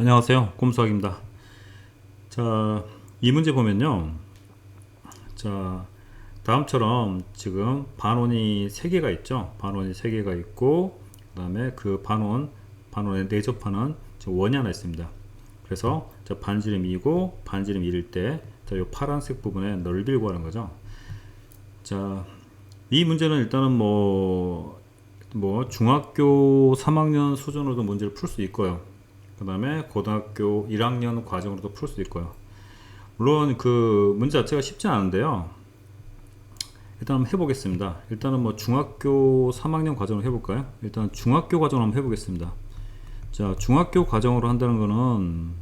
안녕하세요. 꼼수학입니다. 자, 이 문제 보면요. 자, 다음처럼 지금 반원이 3개가 있죠. 반원이 3개가 있고, 그 다음에 그 반원, 반원에 내접하는 원이 하나 있습니다. 그래서 자, 반지름 2고, 반지름 1일 때, 자, 요 파란색 부분에 넓이를 구하는 거죠. 자, 이 문제는 일단은 뭐, 뭐, 중학교 3학년 수준으로도 문제를 풀 수 있고요. 그 다음에 고등학교 1학년 과정으로도 풀 수 있고요. 물론 그 문제 자체가 쉽지 않은데요. 일단 한번 해보겠습니다. 일단은 뭐 중학교 3학년 과정으로 해볼까요? 일단 중학교 과정으로 한번 해보겠습니다. 자, 중학교 과정으로 한다는 거는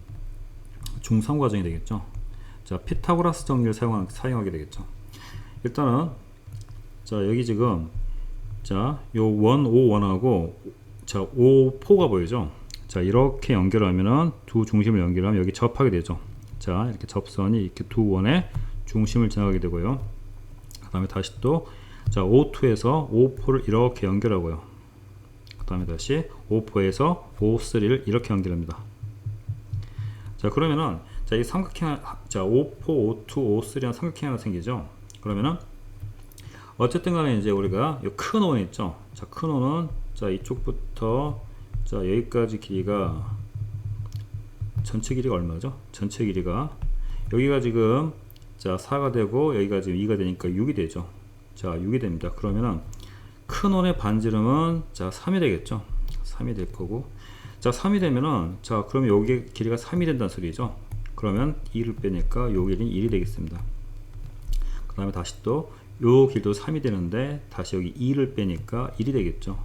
중3 과정이 되겠죠. 자, 피타고라스 정리를 사용, 사용하게 되겠죠. 일단은 자, 여기 지금 자, 요 원, 오, 원하고 자, 오, 포가 보이죠? 자, 이렇게 연결하면은 두 중심을 연결하면 여기 접하게 되죠. 자, 이렇게 접선이 이렇게 두 원의 중심을 지나가게 되고요. 그 다음에 다시 또, 자, O2에서 O4를 이렇게 연결하고요. 그 다음에 다시 O4에서 O3를 이렇게 연결합니다. 자, 그러면은, 자, 이 삼각형, 자, O4, O2, O3한 삼각형이 하나 생기죠. 그러면은, 어쨌든 간에 이제 우리가 이 큰원 있죠. 자, 큰 원은, 자, 이쪽부터, 자, 여기까지 길이가, 전체 길이가 얼마죠? 전체 길이가, 여기가 지금, 자, 4가 되고, 여기가 지금 2가 되니까 6이 되죠. 자, 6이 됩니다. 그러면은, 큰 원의 반지름은, 자, 3이 되겠죠. 3이 될 거고, 자, 3이 되면은, 자, 그러면 여기 길이가 3이 된다는 소리죠. 그러면 2를 빼니까 요 길이는 1이 되겠습니다. 그 다음에 다시 또, 요 길도 3이 되는데, 다시 여기 2를 빼니까 1이 되겠죠.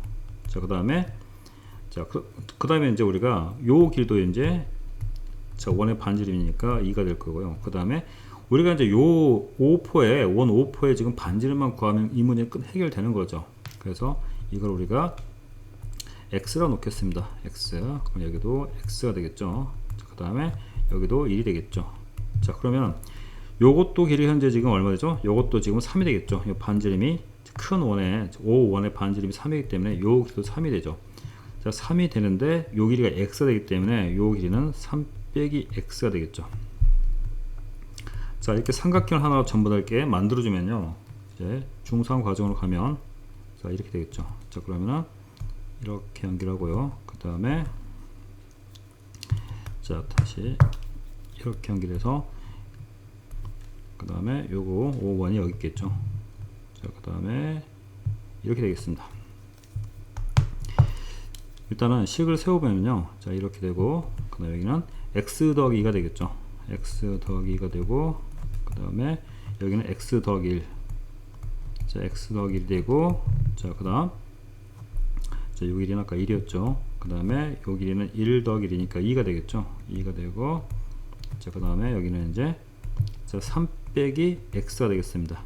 자, 그 다음에, 자, 그, 그 다음에 이제 우리가 요 길도 이제, 자, 원의 반지름이니까 2가 될 거고요. 그 다음에, 우리가 이제 요 5포에, 원 5포에 지금 반지름만 구하면 이 문제 끝 해결되는 거죠. 그래서 이걸 우리가 x라 놓겠습니다. x. 그럼 여기도 x가 되겠죠. 그 다음에 여기도 1이 되겠죠. 자, 그러면 요것도 길이 현재 지금 얼마 되죠? 요것도 지금 3이 되겠죠. 요 반지름이 큰 원의 5원의 반지름이 3이기 때문에 요 길이도 3이 되죠. 자, 3이 되는데 요 길이가 x가 되기 때문에 요 길이는 3 빼기 x가 되겠죠. 자, 이렇게 삼각형 하나 전부 다 이렇게 만들어 주면요. 이제 중3 과정으로 가면 자, 이렇게 되겠죠. 자, 그러면은 이렇게 연결하고요. 그 다음에 자 다시 이렇게 연결해서 그 다음에 요거 5번이 여기 있겠죠. 자, 그 다음에 이렇게 되겠습니다. 일단은 식을 세워보면요. 자, 이렇게 되고, 그 다음에 여기는 x 더하기 2가 되겠죠. x 더하기 2가 되고, 그 다음에 여기는 x 더하기 1. 자, x 더하기 1 되고, 자, 그 다음, 자, 요 길이는 아까 1이었죠. 그 다음에 요 길이는 1 더하기 1이니까 2가 되겠죠. 2가 되고, 자, 그 다음에 여기는 이제, 자, 3 빼기 x가 되겠습니다.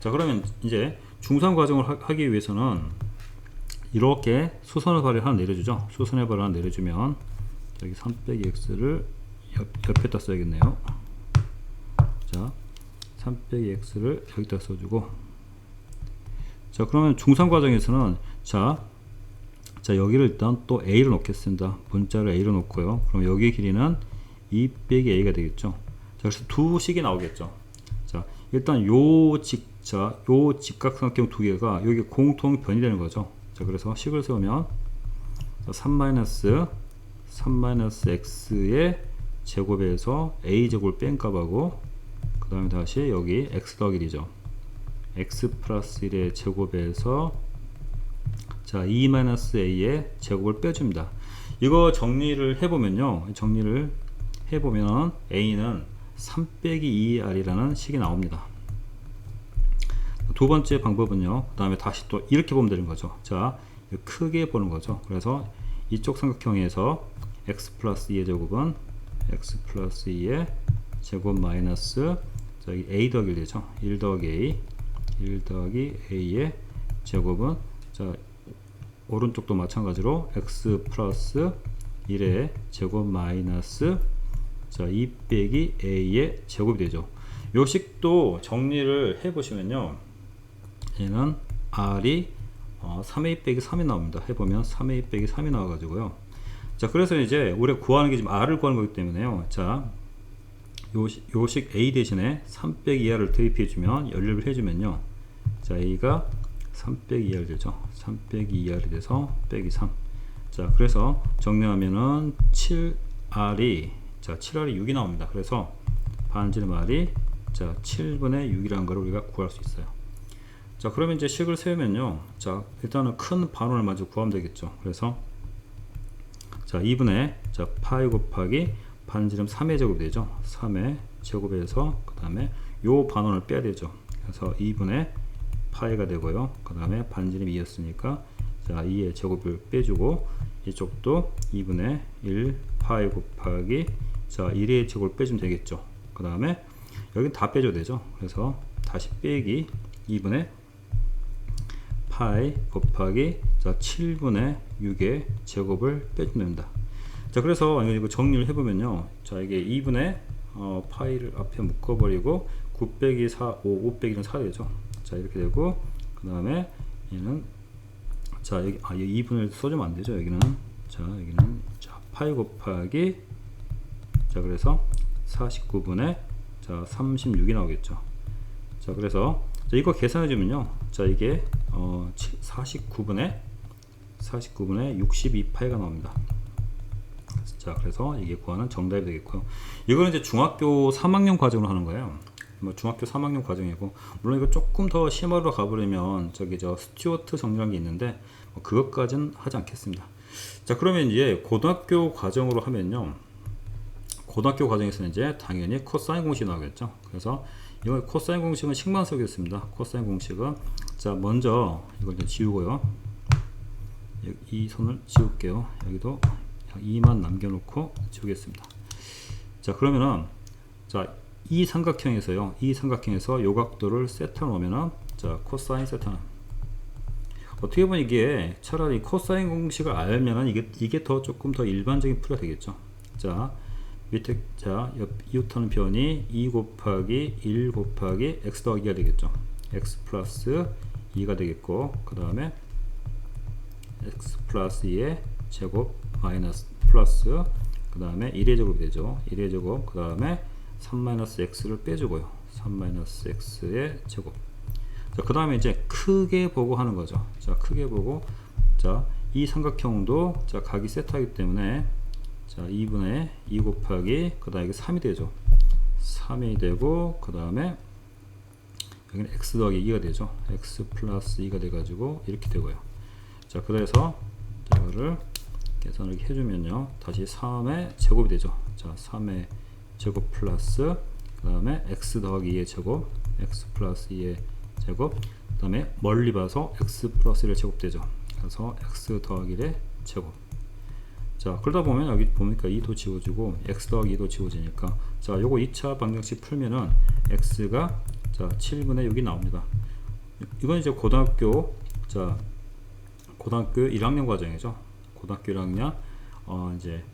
자, 그러면 이제 중3 과정을 하, 하기 위해서는 이렇게 수선의 발을 하나 내려주죠. 수선의 발을 하나 내려주면, 여기 3 빼기 x를 옆, 옆에다 써야겠네요. 자, 3 빼기 x를 여기다 써주고, 자, 그러면 중3 과정에서는, 자, 자, 여기를 일단 또 a를 놓겠습니다. 문자를 a로 놓고요. 그럼 여기의 길이는 2 빼기 a가 되겠죠. 자, 그래서 두 식이 나오겠죠. 자, 일단 요 직, 자, 요 직각삼각형 두 개가 여기 공통 변이 되는 거죠. 자, 그래서 식을 세우면 3 3 x의 제곱에서 a 제곱을 뺀 값하고 그 다음에 다시 여기 x 더하기 1이죠. x 플러스 1의 제곱에서 자, 2-a의 제곱을 빼줍니다. 이거 정리를 해보면요. 정리를 해보면 a는 3 빼기 2r이라는 식이 나옵니다. 두 번째 방법은요. 그 다음에 다시 또 이렇게 보면 되는 거죠. 자, 크게 보는 거죠. 그래서 이쪽 삼각형에서 x 플러스 2의 제곱은 x 플러스 2의 제곱 마이너스 자, 여기 a 더하기 1 되죠. 1 더하기 a 1 더하기 a의 제곱은 자 오른쪽도 마찬가지로 x 플러스 1의 제곱 마이너스 자, 2 빼기 a의 제곱이 되죠. 요 식도 정리를 해 보시면요. 얘는 r이 어, 3a 빼기 3이 나옵니다. 해보면 3a 빼기 3이 나와가지고요. 자, 자, 그래서 이제 우리가 구하는 게 지금 R을 구하는 거기 때문에요. 자, 요식, 요식 A 대신에 3 빼기 2R을 대입해주면, 연립을 해주면요. 자, A가 3 빼기 2R 되죠. 3 빼기 2R이 돼서 빼기 3. 자, 그래서 정리하면은 7R이, 자, 7R이 6이 나옵니다. 그래서 반지름 R이, 자, 7분의 6이라는 걸 우리가 구할 수 있어요. 자, 그러면 이제 식을 세우면요. 자, 일단은 큰 반원을 먼저 구하면 되겠죠. 그래서 자, 2분의 자, 파이 곱하기 반지름 3의 제곱이 되죠. 3의 제곱에서 그 다음에 요 반원을 빼야 되죠. 그래서 2분의 파이가 되고요. 그 다음에 반지름이 2였으니까 자, 2의 제곱을 빼주고 이쪽도 2분의 1 파이 곱하기 자, 1의 제곱을 빼주면 되겠죠. 그 다음에 여기 다 빼줘야 되죠. 그래서 다시 빼기 2분의 파이 곱하기 자 7분의 6의 제곱을 됩니다. 자 그래서 이거 정리를 해보면요. 자 이게 2분의 어, 파이를 앞에 묶어버리고 9 빼기 4, 5, 5 빼기는 4 되죠. 자 이렇게 되고 그 다음에 얘는 자 여기 아 여기 2분을 써주면 안 되죠. 여기는 자 여기는 자 파이 곱하기 자 그래서 49분의 자 36이 나오겠죠. 자 그래서 자, 이거 계산해 주면요. 자 이게 어 49분의 49분의 62파이가 나옵니다. 자 그래서 이게 구하는 정답이 되겠고요. 이거는 이제 중학교 3학년 과정으로 하는 거예요. 뭐 중학교 3학년 과정이고 물론 이거 조금 더 심화로 가버리면 저기 저 스튜어트 정리라는 게 있는데 뭐 그것까지는 하지 않겠습니다. 자 그러면 이제 고등학교 과정으로 하면요. 고등학교 과정에서는 이제 당연히 코사인 공식이 나오겠죠. 그래서 이거 코사인 공식은 식만 쓰겠습니다. 코사인 공식은 자 먼저 이걸 이제 지우고요. 이 선을 지울게요. 여기도 2만 남겨놓고 지우겠습니다. 자 그러면은 자 이 삼각형에서요. 이 삼각형에서 요 각도를 세타 놓으면은 자 코사인 세타는 어떻게 보면 이게 차라리 코사인 공식을 알면은 이게 이게 더 조금 더 일반적인 풀이가 되겠죠. 자 밑에 자 옆, 이웃하는 변이 2 곱하기 1 곱하기 x 더하기가 되겠죠. X 플러스 2가 되겠고 그 다음에 x 플러스 2의 제곱 마이너스 플러스 그 다음에 1의 제곱이 되죠. 1의 제곱 그 다음에 3 마이너스 x를 빼주고요. 3 마이너스 x의 제곱 자, 그 다음에 이제 크게 보고 하는 거죠. 자, 크게 보고 자, 이 삼각형도 자, 각이 세타이기 때문에 자, 2분의 2 곱하기 그 다음에 이게 3이 되죠. 3이 되고 그 다음에 x 더하기 2가 되죠. x 플러스 2가 돼가지고 이렇게 되고요. 자, 그래서 자, 이거를 계산을 해주면요. 다시 3의 제곱이 되죠. 자, 3의 제곱 플러스 그 다음에 x 더하기 2의 제곱 x 플러스 2의 제곱 그 다음에 멀리 봐서 x 플러스 1의 제곱 되죠. 그래서 x 더하기 1의 제곱 자 그러다 보면 여기 보니까 2도 지워지고 x 더하기 2도 지워지니까 자 요거 2차 방정식 풀면은 x가 자 7분의 6이 나옵니다. 이건 이제 고등학교 자 고등학교 1학년 과정이죠. 고등학교 1학년 어 이제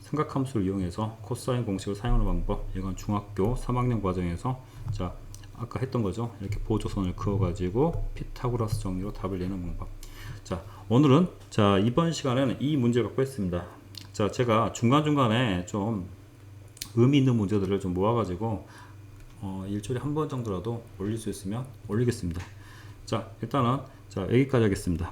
삼각함수를 이용해서 코사인 공식을 사용하는 방법 이건 중학교 3학년 과정에서 자 아까 했던 거죠. 이렇게 보조선을 그어 가지고 피타고라스 정리로 답을 내는 방법. 자 오늘은 자 이번 시간에는 이 문제를 갖고 했습니다. 자 제가 중간중간에 좀 의미 있는 문제들을 좀 모아가지고 어, 일주일에 한 번 정도라도 올릴 수 있으면 올리겠습니다. 자 일단은 자 여기까지 하겠습니다